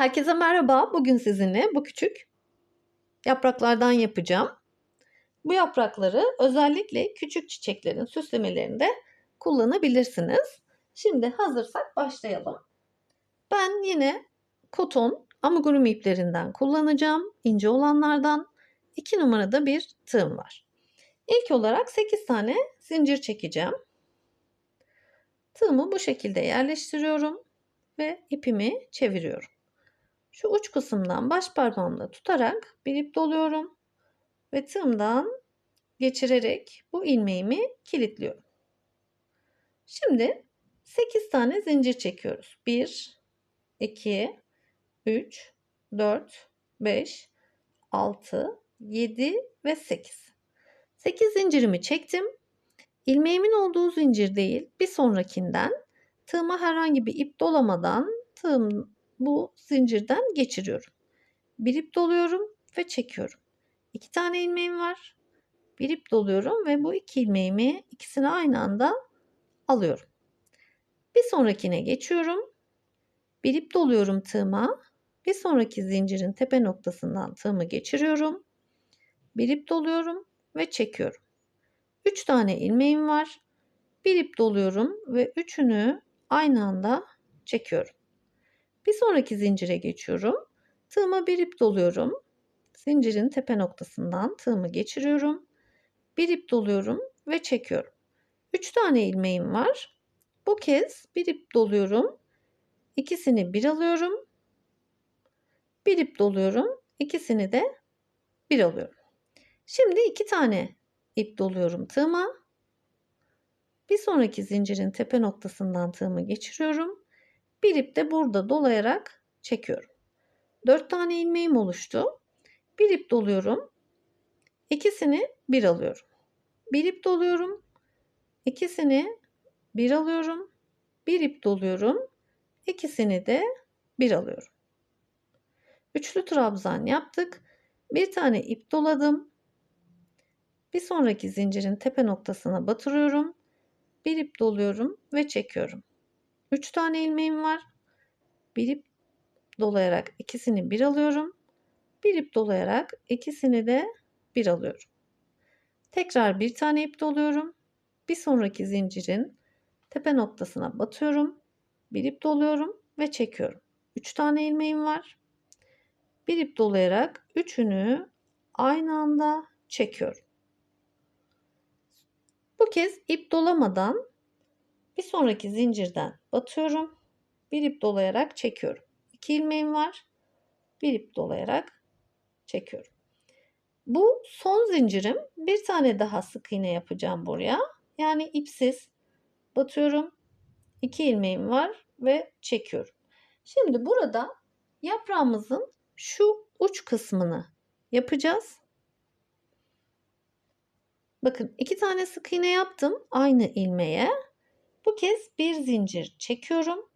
Herkese merhaba. Bugün sizinle bu küçük yapraklardan yapacağım. Bu yaprakları özellikle küçük çiçeklerin süslemelerinde kullanabilirsiniz. Şimdi hazırsak başlayalım. Ben yine koton amigurumi iplerinden kullanacağım. ince olanlardan. 2 numarada bir tığım var. İlk olarak 8 tane zincir çekeceğim. Tığımı bu şekilde yerleştiriyorum ve ipimi çeviriyorum. Şu uç kısımdan baş parmağımla tutarak bir ip doluyorum ve tığımdan geçirerek bu ilmeğimi kilitliyorum. Şimdi 8 tane zincir çekiyoruz. 1 2 3 4 5 6 7 ve 8. 8 zincirimi çektim. İlmeğimin olduğu zincir değil, bir sonrakinden tığıma herhangi bir ip dolamadan tığım bu zincirden geçiriyorum. Bir ip doluyorum ve çekiyorum. İki tane ilmeğim var. Bir ip doluyorum ve bu iki ilmeğimi ikisini aynı anda alıyorum. Bir sonrakine geçiyorum. Bir ip doluyorum tığıma. Bir sonraki zincirin tepe noktasından tığımı geçiriyorum. Bir ip doluyorum ve çekiyorum. 3 tane ilmeğim var. Bir ip doluyorum ve üçünü aynı anda çekiyorum. Bir sonraki zincire geçiyorum. Tığıma bir ip doluyorum. Zincirin tepe noktasından tığımı geçiriyorum. Bir ip doluyorum ve çekiyorum. 3 tane ilmeğim var. Bu kez bir ip doluyorum. İkisini bir alıyorum. Bir ip doluyorum. İkisini de bir alıyorum. Şimdi iki tane ip doluyorum tığıma. Bir sonraki zincirin tepe noktasından tığımı geçiriyorum. Bir ip de burada dolayarak çekiyorum. 4 tane ilmeğim oluştu. Bir ip doluyorum. İkisini bir alıyorum. Bir ip doluyorum. İkisini bir alıyorum. Bir ip doluyorum. İkisini de bir alıyorum. Üçlü trabzan yaptık. Bir tane ip doladım. Bir sonraki zincirin tepe noktasına batırıyorum. Bir ip doluyorum ve çekiyorum. 3 tane ilmeğim var. Bir ip dolayarak ikisini bir alıyorum. Bir ip dolayarak ikisini de bir alıyorum. Tekrar bir tane ip doluyorum. Bir sonraki zincirin tepe noktasına batıyorum. Bir ip doluyorum ve çekiyorum. 3 tane ilmeğim var. Bir ip dolayarak üçünü aynı anda çekiyorum. Bu kez ip dolamadan bir sonraki zincirden batıyorum. Bir ip dolayarak çekiyorum. İki ilmeğim var. Bir ip dolayarak çekiyorum. Bu son zincirim. Bir tane daha sık iğne yapacağım buraya. Yani ipsiz batıyorum. İki ilmeğim var ve çekiyorum. Şimdi burada yaprağımızın şu uç kısmını yapacağız. Bakın iki tane sık iğne yaptım aynı ilmeğe. Bu kez bir zincir çekiyorum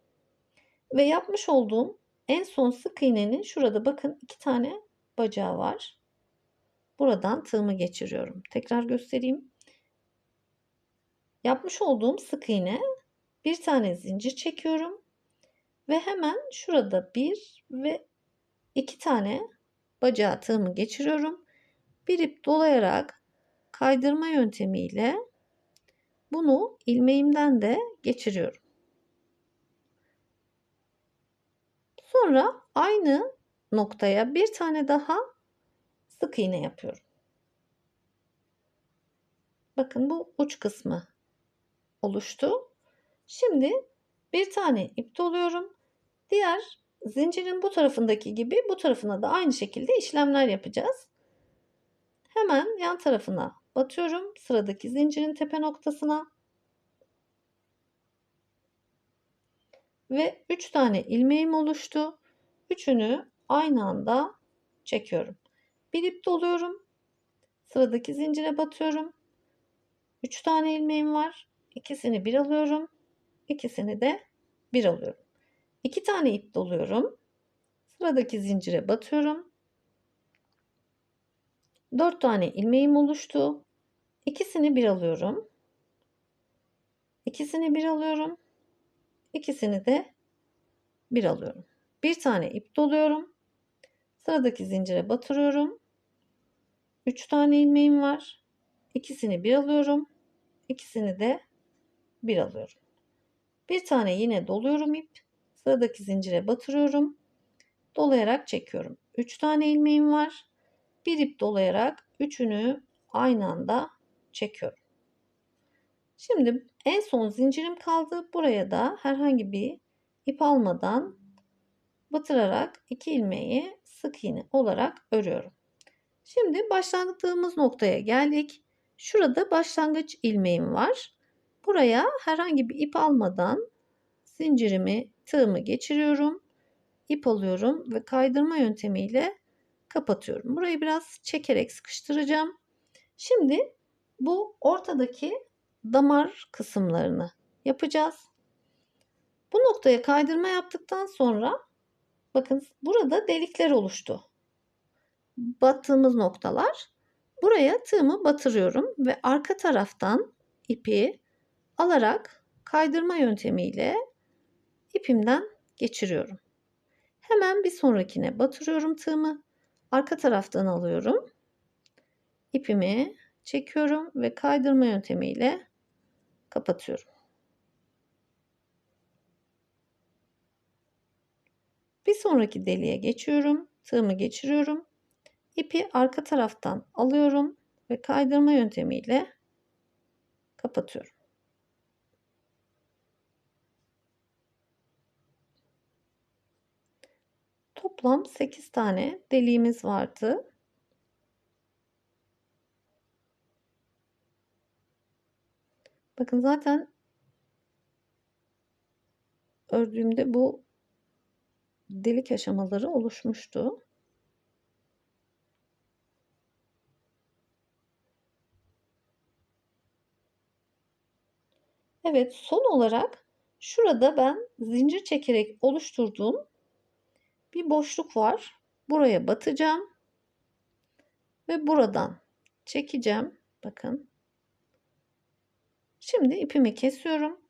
ve yapmış olduğum en son sık iğnenin şurada bakın iki tane bacağı var. Buradan tığımı geçiriyorum. Tekrar göstereyim. Yapmış olduğum sık iğne bir tane zincir çekiyorum ve hemen şurada bir ve iki tane bacağı tığımı geçiriyorum. Bir ip dolayarak kaydırma yöntemiyle bunu ilmeğimden de geçiriyorum. Sonra aynı noktaya bir tane daha sık iğne yapıyorum. Bakın bu uç kısmı oluştu. Şimdi bir tane ip doluyorum. Diğer zincirin bu tarafındaki gibi bu tarafına da aynı şekilde işlemler yapacağız. Hemen yan tarafına batıyorum sıradaki zincirin tepe noktasına. Ve 3 tane ilmeğim oluştu. Üçünü aynı anda çekiyorum. Bir ip doluyorum. Sıradaki zincire batıyorum. 3 tane ilmeğim var. İkisini bir alıyorum. İkisini de bir alıyorum. 2 tane ip doluyorum. Sıradaki zincire batıyorum. 4 tane ilmeğim oluştu. İkisini bir alıyorum. İkisini bir alıyorum. İkisini de bir alıyorum. bir tane ip doluyorum. Sıradaki zincire batırıyorum. 3 tane ilmeğim var. İkisini bir alıyorum. İkisini de bir alıyorum. Bir tane yine doluyorum ip. Sıradaki zincire batırıyorum. Dolayarak çekiyorum. 3 tane ilmeğim var. Bir ip dolayarak üçünü aynı anda çekiyorum. Şimdi en son zincirim kaldı. Buraya da herhangi bir ip almadan batırarak iki ilmeği sık iğne olarak örüyorum. Şimdi başlangıçlığımız noktaya geldik. Şurada başlangıç ilmeğim var. Buraya herhangi bir ip almadan zincirimi, tığımı geçiriyorum. İp alıyorum ve kaydırma yöntemiyle kapatıyorum. Burayı biraz çekerek sıkıştıracağım. Şimdi bu ortadaki damar kısımlarını yapacağız. Bu noktaya kaydırma yaptıktan sonra bakın burada delikler oluştu. Battığımız noktalar. Buraya tığımı batırıyorum ve arka taraftan ipi alarak kaydırma yöntemiyle ipimden geçiriyorum. Hemen bir sonrakine batırıyorum tığımı. Arka taraftan alıyorum. İpimi çekiyorum ve kaydırma yöntemiyle kapatıyorum. Bir sonraki deliğe geçiyorum. Tığımı geçiriyorum. İpi arka taraftan alıyorum ve kaydırma yöntemiyle kapatıyorum. Toplam 8 tane deliğimiz vardı. Bakın zaten ördüğümde bu delik aşamaları oluşmuştu. Evet son olarak şurada ben zincir çekerek oluşturduğum bir boşluk var. Buraya batacağım. Ve buradan çekeceğim. Bakın. Şimdi ipimi kesiyorum.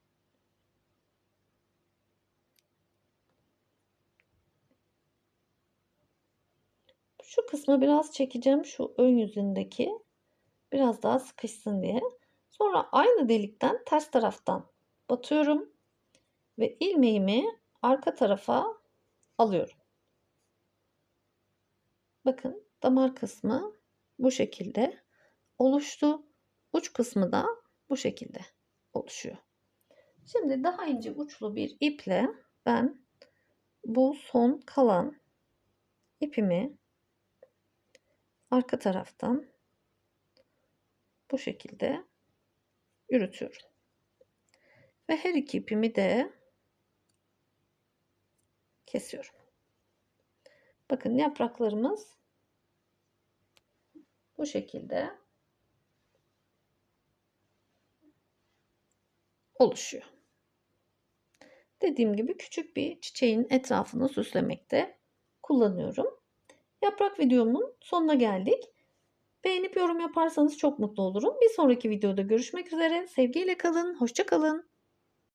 Şu kısmı biraz çekeceğim. Şu ön yüzündeki biraz daha sıkışsın diye. Sonra aynı delikten ters taraftan batıyorum ve ilmeğimi arka tarafa alıyorum. Bakın damar kısmı bu şekilde oluştu. Uç kısmı da bu şekilde oluşuyor. Şimdi daha ince uçlu bir iple ben bu son kalan ipimi arka taraftan bu şekilde yürütüyorum. Ve her iki ipimi de kesiyorum. Bakın yapraklarımız bu şekilde oluşuyor. Dediğim gibi küçük bir çiçeğin etrafını süslemekte kullanıyorum. Yaprak videomun sonuna geldik. Beğenip yorum yaparsanız çok mutlu olurum. Bir sonraki videoda görüşmek üzere. Sevgiyle kalın. Hoşça kalın.